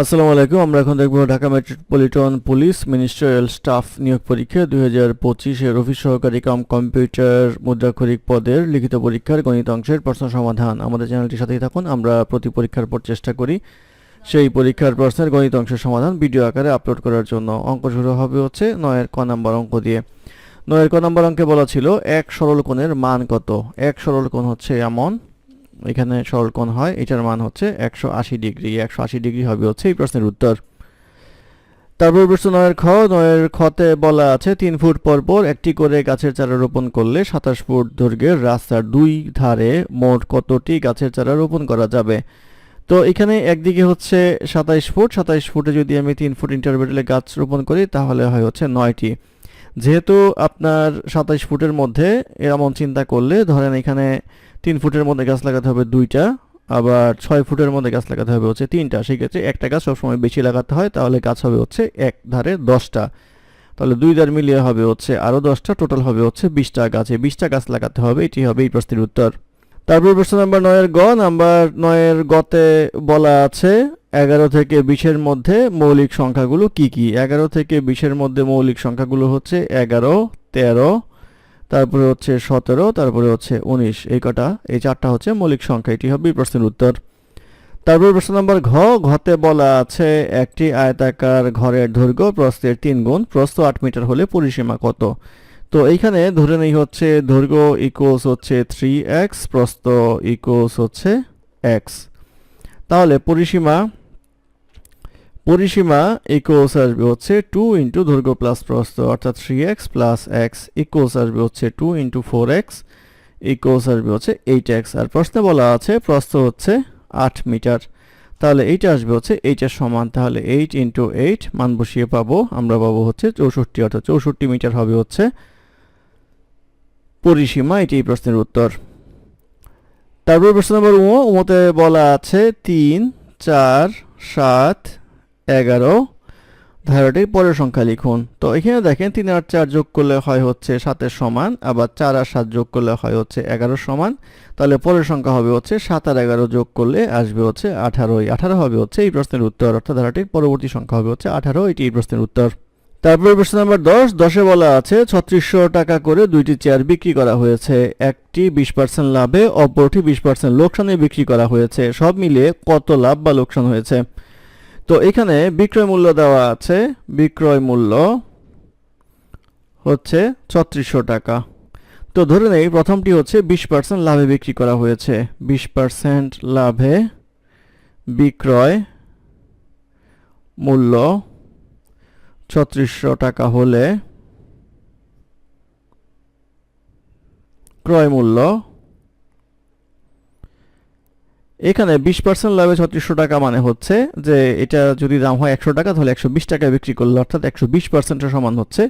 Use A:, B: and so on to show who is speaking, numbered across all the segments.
A: আসসালামু আলাইকুম, আমরা এখন দেখব Dhaka metropolitan police ministerial staff নিয়োগ পরীক্ষা দুই হাজার পঁচিশের অফিস সহকারী কাম কম্পিউটার মুদ্রাক্ষরিক পদের লিখিত পরীক্ষার গণিত অংশের প্রশ্ন সমাধান। আমাদের চ্যানেলটির সাথেই থাকুন, আমরা প্রতি পরীক্ষার পর চেষ্টা করি সেই পরীক্ষার প্রশ্নের গণিত অংশের সমাধান ভিডিও আকারে আপলোড করার জন্য। অঙ্ক শুরু হবে হচ্ছে নয়ের ক নাম্বার অঙ্ক দিয়ে। নয়ের ক নাম্বার অঙ্কে বলা ছিল, এক সরল কোণের মান কত? এক সরল কোণ হচ্ছে এমন এখানে সরল কোণ হয়, এটার মান হচ্ছে একশো আশি ডিগ্রি। একশো আশি ডিগ্রি হবে হচ্ছে এই প্রশ্নের উত্তর। তারপর প্রশ্ন নয়ের খ, নয়ের খতে বলা আছে, তিন ফুট পর পর একটি করে গাছের চারা রোপণ করলে সাতাশ ফুট দৈর্ঘ্যের রাস্তার দুই ধারে মোট কতটি গাছের চারা রোপণ করা যাবে? তো এখানে একদিকে হচ্ছে সাতাইশ ফুট, সাতাইশ ফুটে যদি আমি তিন ফুট ইন্টারভেলে গাছ রোপণ করি, তাহলে হয় হচ্ছে নয়টি। যেহেতু আপনার সাতাইশ ফুটের মধ্যে এমন চিন্তা করলে, ধরেন এখানে তিন ফুটের মধ্যে গাছ লাগাতে হবে দুইটা, আবার ছয় ফুটের মধ্যে গাছ লাগাতে হবে হচ্ছে তিনটা। সেই ক্ষেত্রে একটা গাছ সবসময় বেশি লাগাতে হয়, তাহলে গাছ হবে হচ্ছে এক ধারে দশটা। তাহলে দুই ধার মিলিয়ে হবে হচ্ছে আরও দশটা, টোটাল হবে হচ্ছে বিশটা গাছে। বিশটা গাছ লাগাতে হবে, এটি হবে এই প্রশ্নের উত্তর। তারপর প্রশ্ন নাম্বার নয়ের গ, নাম্বার নয়ের গতে বলা আছে এগারো থেকে বিশের মধ্যে মৌলিক সংখ্যাগুলো কি কি? এগারো থেকে বিশের মধ্যে মৌলিক সংখ্যাগুলো হচ্ছে এগারো, তেরো তারপরে হচ্ছে সতেরো, তারপরে হচ্ছে উনিশ। এই কটা, এই চারটা হচ্ছে মৌলিক সংখ্যা। এটি হবে প্রশ্নের উত্তর। তারপর প্রশ্ন নম্বর ঘ, ঘতে বলা আছে, একটি আয়তাকার ঘরের দৈর্ঘ্য প্রস্থের তিন গুণ, প্রস্থ আট মিটার হলে পরিসীমা কত? তো এইখানে ধরে নেই হচ্ছে দৈর্ঘ্য ইকোস হচ্ছে থ্রি এক্স প্রস্থ ইকোস হচ্ছে এক্স তাহলে পরিসীমা পরিসীমা ইকোস আসবে হচ্ছে টু ইন্টু দৈর্ঘ্য প্লাস প্রস্থ, অর্থাৎ three x plus x equals আসবে হচ্ছে two into four x equals আসবে হচ্ছে এইট এক্স আর প্রশ্নে বলা আছে প্রস্থ হচ্ছে আট মিটার। তাহলে এইটা আসবে হচ্ছে এইটার সমান। তাহলে এইট ইন্টু এইট মান বসিয়ে পাবো, আমরা পাবো হচ্ছে চৌষট্টি, অর্থাৎ চৌষট্টি মিটার হবে হচ্ছে পরিসীমা এটি এই প্রশ্নের উত্তর। তারপর প্রশ্ন নম্বর উমো উমোতে বলা আছে তিন, চার, সাত এগারো। ধারাটির পরের সংখ্যা লিখুন। তো এখানে দেখেন তিন আর চার যোগ করলে হয় হচ্ছে সাতের সমান, আবার চার আর সাত যোগ করলে হয় হচ্ছে এগারো সমান। তাহলে পরের সংখ্যা হবে হচ্ছে সাত আর এগারো যোগ করলে আসবে হচ্ছে আঠারোই। আঠারো হবে হচ্ছে এই প্রশ্নের উত্তর, অর্থাৎ ধারাটির পরবর্তী সংখ্যা হবে হচ্ছে আঠারো, এটি এই প্রশ্নের উত্তর। তারপরে প্রশ্ন নাম্বার দশ, দশে বলা আছে, ছত্রিশশো টাকা করে দুইটি চেয়ার বিক্রি করা হয়েছে। একটি বিশ পার্সেন্ট লাভে, অপরটি বিশ পার্সেন্ট লোকসানে বিক্রি করা হয়েছে। সব মিলিয়ে কত লাভ বা লোকসান হয়েছে? তো এখানে বিক্রয় মূল্য দেওয়া আছে। বিক্রয় মূল্য হচ্ছে ছত্রিশশো টাকা। তো ধরে নেই, প্রথমটি হচ্ছে বিশ পার্সেন্ট লাভে বিক্রি করা হয়েছে। বিশ পার্সেন্ট লাভে বিক্রয় মূল্য ছত্রিশশো টাকা হলে ক্রয় মূল্য এখানে বিশ পার্সেন্ট লাভে ছত্রিশশো টাকা মানে হচ্ছে যে এটা যদি দাম হয় একশো টাকা, তাহলে একশো বিশ টাকায় বিক্রি করলে অর্থাৎ একশো বিশ পার্সেন্টের সমান হচ্ছে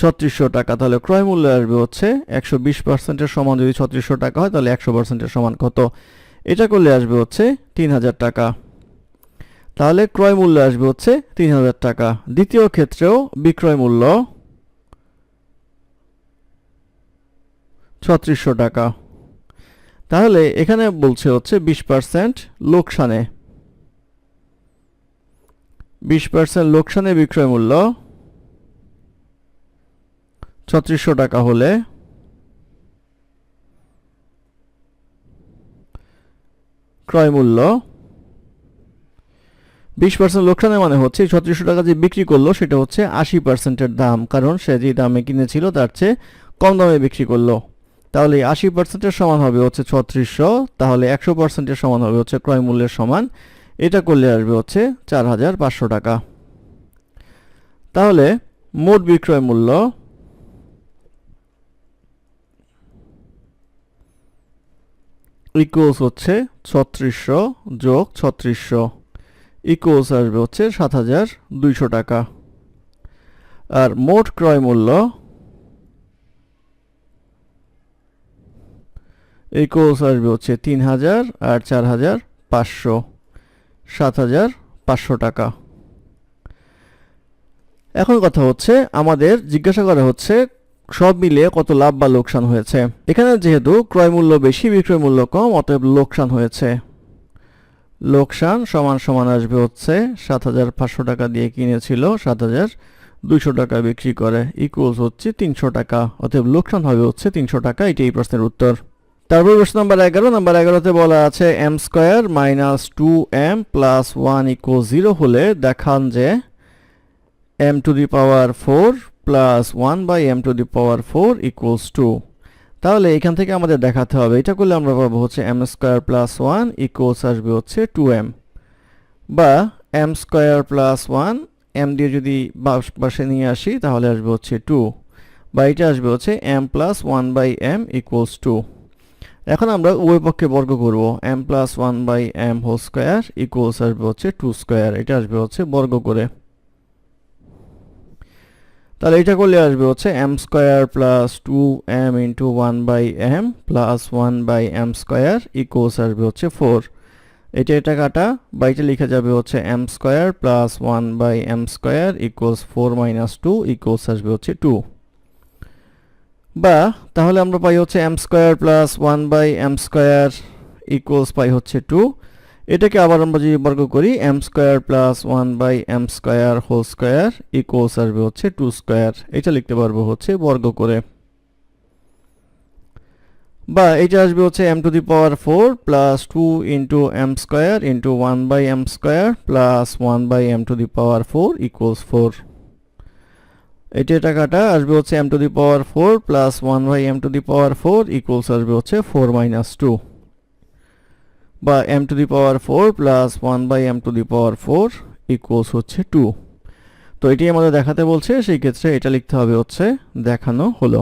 A: ছত্রিশশো টাকা। তাহলে ক্রয় মূল্য আসবে হচ্ছে একশো বিশ পার্সেন্টের সমান যদি ছত্রিশশো টাকা হয়, তাহলে একশো পার্সেন্টের সমান কত? এটা করলে আসবে হচ্ছে তিন হাজার টাকা। তাহলে ক্রয় মূল্য আসবে হচ্ছে তিন হাজার টাকা। দ্বিতীয় ক্ষেত্রেও বিক্রয় মূল্য ছত্রিশশো টাকা। তাহলে এখানে বলছে হচ্ছে বিশ পার্সেন্ট লোকসানে। বিশ পার্সেন্ট লোকসানে বিক্রয় মূল্য ছত্রিশশো টাকা হলে। ক্রয় মূল্য বিশ পার্সেন্ট লোকসানে মানে হচ্ছে ছত্রিশশো টাকা যে বিক্রি করল সেটা হচ্ছে আশি পার্সেন্টের দাম, কারণ সে যে দামে কিনেছিল তার চেয়ে কম দামে বিক্রি করল। তাহলে আশি পার্সেন্টের সমান হবে হচ্ছে ছত্রিশশো, তাহলে একশো পার্সেন্টের সমান হবে হচ্ছে ক্রয় মূল্যের সমান। এটা করলে আসবে হচ্ছে চার হাজার পাঁচশো টাকা। তাহলে মোট বিক্রয় মূল্য ইকুয়ালস হচ্ছে ছত্রিশশো যোগ ছত্রিশশো ইকুয়ালস আসবে হচ্ছে সাত হাজার দুইশো টাকা। আর মোট ক্রয় মূল্য কোর্স আসবে হচ্ছে তিন হাজার আর চার হাজার পাঁচশো। সাত হাজার পাঁচশো টাকা। এখন কথা হচ্ছে, আমাদের জিজ্ঞাসা করা হচ্ছে, সব মিলিয়ে কত লাভ বা লোকসান হয়েছে। এখানে যেহেতু ক্রয় মূল্য বেশি, বিক্রয় মূল্য কম, অতএব লোকসান হয়েছে। লোকসান সমান সমান আসবে হচ্ছে সাত হাজার পাঁচশো টাকা দিয়ে কিনেছিল সাত হাজার দুইশো টাকা বিক্রি করে। ইকুয়ালস হচ্ছে তিনশো টাকা, অতএব লোকসান হবে হচ্ছে তিনশো টাকা এটি এই প্রশ্নের উত্তর। তারপর প্রশ্ন নাম্বার এগারো। নাম্বার এগারোতে বলা আছে m square minus two m plus one equal zero হলে দেখান যে m to the power four plus one by m to the power four equals two তাহলে এখান থেকে আমাদের দেখাতে হবে। এটা করলে আমরা পাবো হচ্ছে m square plus one equals আসবে হচ্ছে টু এম বা m square plus one m দিয়ে যদি পাশে নিয়ে আসি তাহলে আসবে হচ্ছে টু বা এটা আসবে হচ্ছে m plus one by m equals two এখন আমরা উভয় পক্ষে বর্গ করব। M plus one by m whole square equals আসবে হচ্ছে টু স্কোয়ার এটা আসবে হচ্ছে বর্গ করে। তাহলে এটা করলে আসবে হচ্ছে m square plus two m into one by m plus one by m square equals আসবে হচ্ছে ফোর এটা এটা কাটা, বা এটা লেখা যাবে হচ্ছে m square plus one by m square equals four minus two equals আসবে হচ্ছে টু বা তাহলে আমরা পাই হচ্ছে m square plus one by m square equals পাই হচ্ছে টু এটাকে আবার আমরা যদি বর্গ করি m square plus one by m square whole square equals আসবে হচ্ছে টু স্কোয়ার এটা লিখতে পারব হচ্ছে বর্গ করে। বা এটা আসবে হচ্ছে m to the power four plus two into m square into one by m square plus one by m to the power four equals four এটা টাকাটা আসবে হচ্ছে m to the power four plus one by m to the power four equals আসবে হচ্ছে four minus two বা m to the power four plus one by m to the power four equals হচ্ছে two তো এটি আমাদের দেখাতে বলছে, সেই ক্ষেত্রে এটা লিখতে হবে হচ্ছে দেখানো হলো।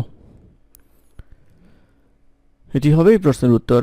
A: এটি হবে এই প্রশ্নের উত্তর।